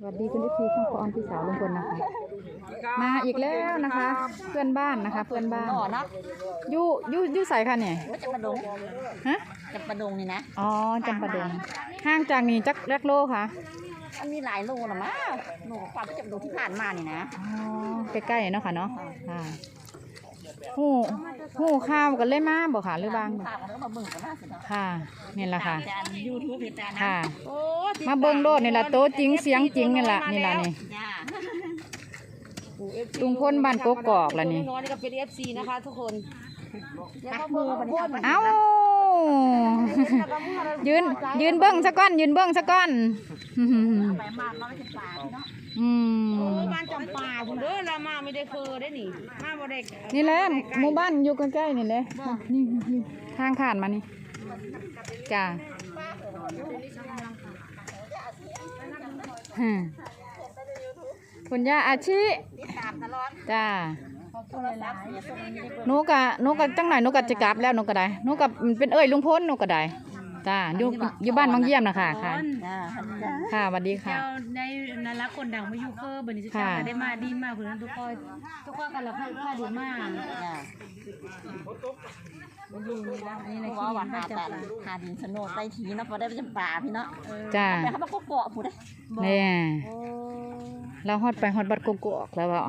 สวัสดีคุณลูกทีช่องพออนพี่สาวลุงพลนะคะ มาอีกแล้วนะคะ เพื่อนบ้านนะคะ เพื่อนบ้านหน่อเนาะยู่ยู่ยู่ใส่ค่ะเนี่ยก็จะประดงฮะจะประดงนี่นะอ๋อจำปาดงห่างจากนี่จักแรกโลค่ะมันมีหลายโลนะมั้งหนูความที่จะประดงที่ผ่านมานี่นะอ๋อใกล้ๆเนาะค่ะเนาะค่ะ หูหูข้าวกันเลยมาบอกค่ะหรือบางฝากกันแล้วมาเบิ่งกันนะสิเนาะค่ะนี่แหละค่ะ จานยูทูบเพจจานนะค่ะ โอ้ติดมาเบิ่งโลดนี่ละโตะจริงเสียงจริงนี่ละนี่ละนี่ จ้าลุงพลบ้านกกอกละนี่ น้อยนี่ก็เป็น FC นะคะ ทุกคนนักมือบันทึกเอ้า ยืนยืนเบิ้งซะก้อน ยืนเบิ้งซะก้อน ไปมากเราไม่ใช่ป่าพี่เนาะอืม โอ้บ้านเด้อเรามาไม่ได้เคยได้นี่มาบ่ได้นี่แหละหมู่บ้านอยู่ใกล้ๆนี่เลยนี่นี่ทางผ่านมานี่จ้าคุณย่าอาชิติดตามตลอดจ้าโทรศัพท์เสียส่งไม่ได้เบิ่งหนูกะหนูกะจังไหนหนูกะจะกลับแล้วหนูก็ได้หนูกะเป็นเอ้ยลุงพ้นหนูก็ได้ จ้าอยู่อยู่บ้านบางเยี่ยมนะคะค่ะ จ้าจ้าค่ะสวัสดีค่ะ เจ้าในนารักคนดังมาอยู่เคอบัดนี้สิค่ะจ้าได้มาดีมากคุณนั้นทุกคนทุกคนกันละค่าค่าดีมากจ้าอยู่นี่ละนี่เพนะราะว่าที่ว่าบ้าหานจำแต่ปาหาดินโฉนดไปทีเนาะพอได้ไปจำป่าพี่เนาะจ้าแต่เขาบอกเกาะผู้ได้เนี่ยโอ้เราฮอดไปฮอดบัดกกอกแล้วเปล่า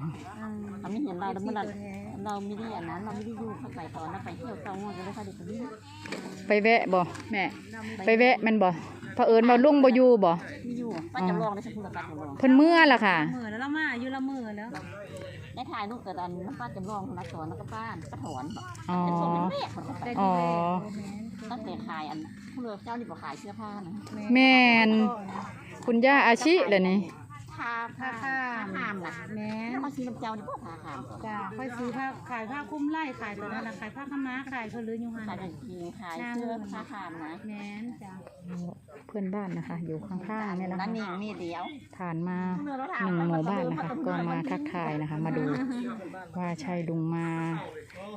เราไม่เห็นเราแล้วเมื่อเรา เราไม่ได้อันนั้นเราไม่ได้อยู่เข้าไปตอนนั้นไปเที่ยวเตางอนก็ได้ค่ะเด็กคนนี้ไปแวะบ่แม่ ไปแวะแมันบ่เผอิญว่าลุงบ่อยู่บ่ไม่อยู่ป้าจำลองได้สักคนละป้าจำลองเพิ่นเมื่อล่ะค่ะเมื่อแล้วเรามาอยู่ละเมื่อแล้วได้ถ่ายรูปกับอันป้าจำลองคนละสอนแล้วก็ป้านป้าถอนอ๋อเป็นส่วนเป็นแม่คนไปอ๋อตั้งแต่ขายอันผู้เลือกเจ้านี่บอกขายเสื้อผ้านะแม่นคุณย่าอาชิเหรอนี่ ทาผ้าผ้าขามนะแม่แล้วมาซื้อน้ำเจ้านี่พวกผ้าขามจ้าค่อยซื้อผ้าขายผ้าคลุ้มไล่ขายตัวนั้นน่ะขายผ้าขาวม้าขายเขาลืออยู่หันขายกางเกงขายเสื้อผ้าขามนะแม่นจ้าเพื่อนบ้านนะคะ อยู่ข้างๆเนี่ยนะคะนั่นนี่นี่เดียวผ่านมาหนึ่งหมู่บ้านนะคะก็มาทักทายนะคะ มาดูว่าใช่ลุงมา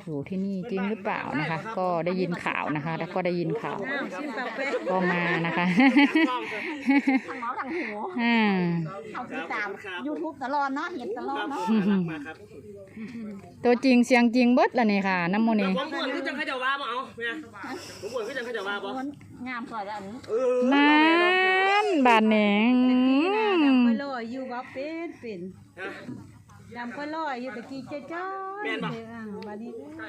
อยู่ที่นี่จริงหรือเปล่านะคะ ก็ได้ยินข่าวนะคะ แล้วก็ได้ยินข่าวชื่อเปาเป้ก็มานะคะทางเมาส์ทางหูอ่าเขาติดตามยูทูบตลอดเนาะเห็นตลอดเนาะตัวจริงเสียงจริงเบิดละนี่ค่ะน้ำโมนี่ผมบ่นคือจังเขาจะว่าบ่เอาเนี่ยผมบ่นคือจังเขาจะว่าบ่มันงามสวยแล้วอันนี้เออนั่นบานเนงดำค่อยลอยอยู่ว่าเป็นเป็นฮะ ดำค่อยลอยอยู่ตะกี้เจ้าจ้าแม่นบ่อ่าวันนี้ไป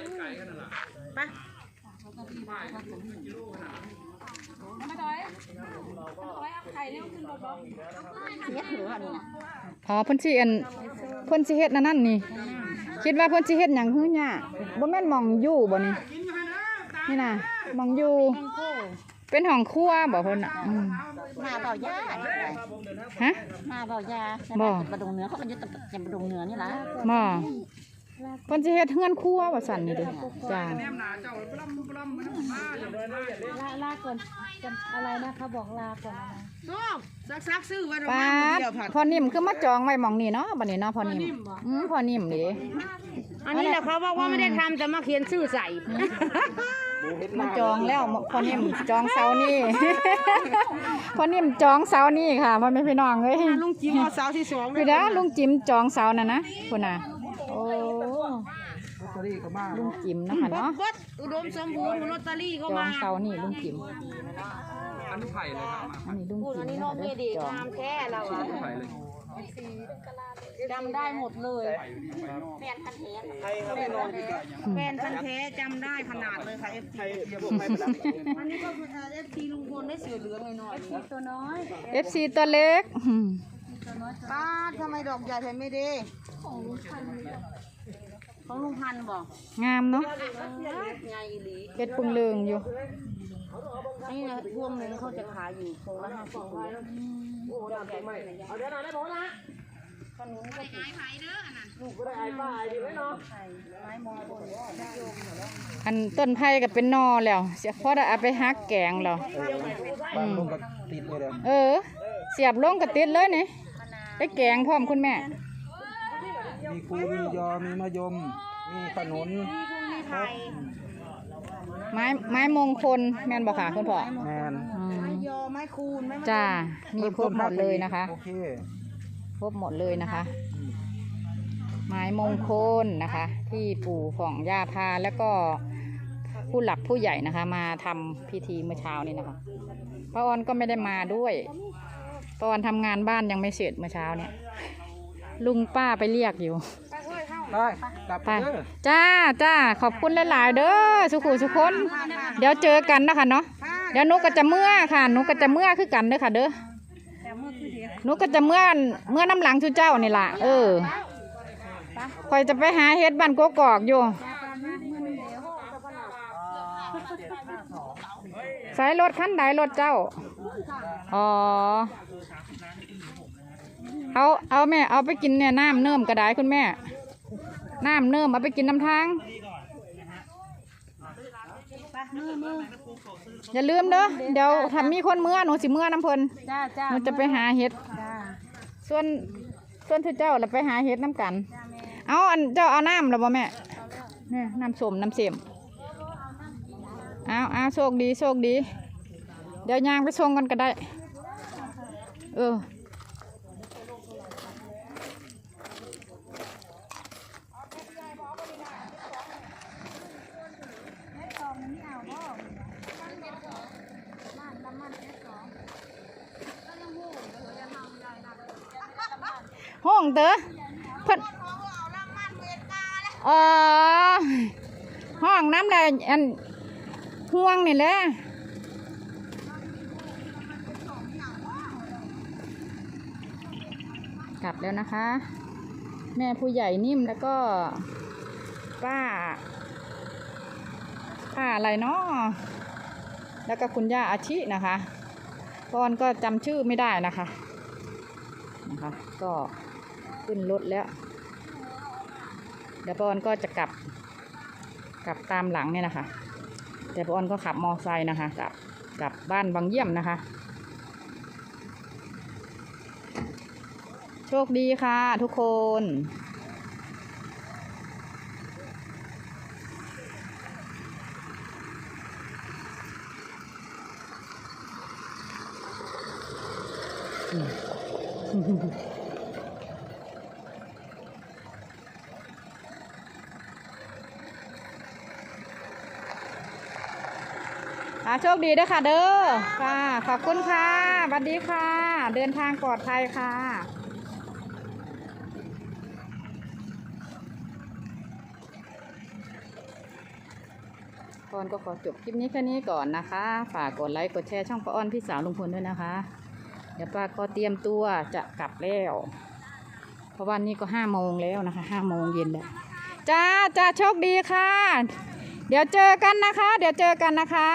เสียถืออันนี้นะอ๋อเพ่นสิอันเพ่นสิเฮ็ดนั่นนั่นนี่ คิดว่าเพ่นสิเฮ็ดหยังฮื้อหยาบ่แม่นหมองอยู่บ่นี่นี่น่ะหมองอยู่ เป็นห้องครัวบ่เพิ่นน่ะอืม มาเบาหญ้านี่ไงฮะมาเบาหญ้าบ่ประดงเนื้อเขาเป็นยุทธจำประดงเนื้อนี่ละบ่เพิ่นสิเฮ็ดเฮือนครัวว่าซั่นนี่เด้อจ้าลาลาก่อนจะอะไรนะเขาบอกลาก่อนอะไรซักซักซื้อวันป้าดพอนิ่มคือมาจองไว้หมองนี่เนาะบัดนี้เนาะพอนิ่มอืมพอนิ่มนี่เด้ อันนี้แหละเขาบอกว่าไม่ได้ทำแต่มาเขียนชื่อใส่ มาจองแล้วพอนิ่มจองเสานี่ พอนิ่มจองเสานี่ค่ะมันไม่พี่น้องเอ้ยลุงจิ๋มเอาสาวที่สองพี่ดาลุงจิมจองเสาน่ะนะคุณน่ะโอ้ลุงจิมเนาะคะเนาะวัดอุดมสมบูรณ์ลอตเตอรี่ก็จอมางเสานี่ลุงจิมอันนี้ไผ่เลยครับอันนี้ลุงพูดจิอัมนนี้นะน้อคะงเด้เมอดีจองงามแท้เราอะ ไผ่เลยจำได้หมดเลยแฟนพันธุ์แท้ไผ่ครับพี่น้องที่ก็แฟนพันธุ์แท้จำได้ขนาดเลยค่ะเอฟไผ่เดี๋ยวผมไปประดับอันนี้ก็คือเอฟซีลุงพลได้เสือเหลืองหน่อยเอฟซีตัวน้อยเอฟซีตัวเล็กอืมป้าทำไมดอกใหญ่แท้ไม่ดีของลุงพันธุ์บอกงามเนาะไงอีหลีเพชรปุงเลืองอยู่ นี่นะพวงหนึงเขาจะขายอยู่โคละห้าสิบเอาเดี๋ยวหน่อยได้ผมนะขนุนก็ติดลูกก็ได้ไอ้ป้าไอ้ดีไว้เนาะไม้มงคลอันต้นไผ่ก็เป็นนอแล้วเสียพอได้เอาไปฮักแกงแล้ว บานลงก็ติดเลยเด้อเออ เสียบลงกระติดเลยนี่ได้แกงพร้อมคุณแม่ มีคูมียอมีมะยม มีขนุนมีครบ ไม้ไม้มงคลแม่นบอกค่ะคุณพ่อ แมนอืมยอไม้คูณไม้จ้ามีครบหมดเลยนะคะ โอเคครบหมดเลยนะคะ ไม้มงคลนะคะ ที่ปู่ของย่าพาแล้วก็ผู้หลักผู้ใหญ่นะคะ มาทำพิธีเมื่อเช้านี้นะคะป้าออนก็ไม่ได้มาด้วยป้าออนทำงานบ้านยังไม่เสร็จเมื่อเช้าเนี่ย ลุงป้าไปเรียกอยู่ ไปกลับไปเด้อจ้าจ้าขอบคุณหลายๆเด้อสุขุสุคนเดี๋ยวเจอกันนะคะเนาะเดี๋ยวหนุก็จะเมื่อค่ะหนุก็จะเมื่อคือกันเด้อค่ะเด้อหนุก็จะเมื่อเมื่อน้ำหลังชูเจ้านี่ล่ะเออคอยจะไปหาเฮ็ดบ้านกกอกอยู่สายรถคันใดรถเจ้า อ๋อ เอา เอาแม่ เอาไปกินเนี่ยน้ำเนิ่มก็ได้คุณแม่ น้ำเนิ่มเอาไปกินน้ำทาง อย่าลืมเด้อเดี๋ยวถ้ามีคนเมื่อหนูสิเมื่อน้ำเพลินจ้าจ้าหนูจะไปหาเห็ดจ้าส่วนส่วนที่เจ้าเราไปหาเห็ดน้ำกัน เอาอันเจ้าเอาน้ำหรือบ่แม่เนี่ยน้ำส้มน้ำเสียมเอาเอาโชคดีโชคดี เดี๋ยวยางไปส่งกันก็ได้ เออ ห้องเด้อเพิ่นเออห้องน้ำแดงอันห่วงนี่แหละกลับแล้วนะคะ แม่ผู้ใหญ่นิ่มแล้วก็ ป้า ป้าอะไรเนาะแล้วก็คุณย่าอาชินะคะตอนก็จำชื่อไม่ได้นะคะนะคะ ก็ ขึ้นรถแล้วเดี๋ยวปอนก็จะกลับ กลับตามหลังเนี่ยนะคะ แต่ปออนก็ขับมอไซค์นะคะกลับกลับบ้านบางเยี่ยมนะคะ โชคดีค่ะทุกคน อ่าโชคดีด้วยค่ะ เด้อค่ะ ขอบคุณค่ะสวัสดีค่ะ เดินทางปลอดภัยค่ะก่อนก็ขอจบคลิปนี้แค่นี้ก่อนนะคะ ฝากกดไลค์กดแชร์ช่องป้าอ้อนพี่สาวลุงพลด้วยนะคะ เดี๋ยวป้าก็เตรียมตัวจะกลับแล้ว เพราะวันนี้ก็ห้าโมงแล้วนะคะห้าโมงเย็นแล้วจ้าจ้าโชคดีค่ะ เดี๋ยวเจอกันนะคะ เดี๋ยวเจอกันนะคะ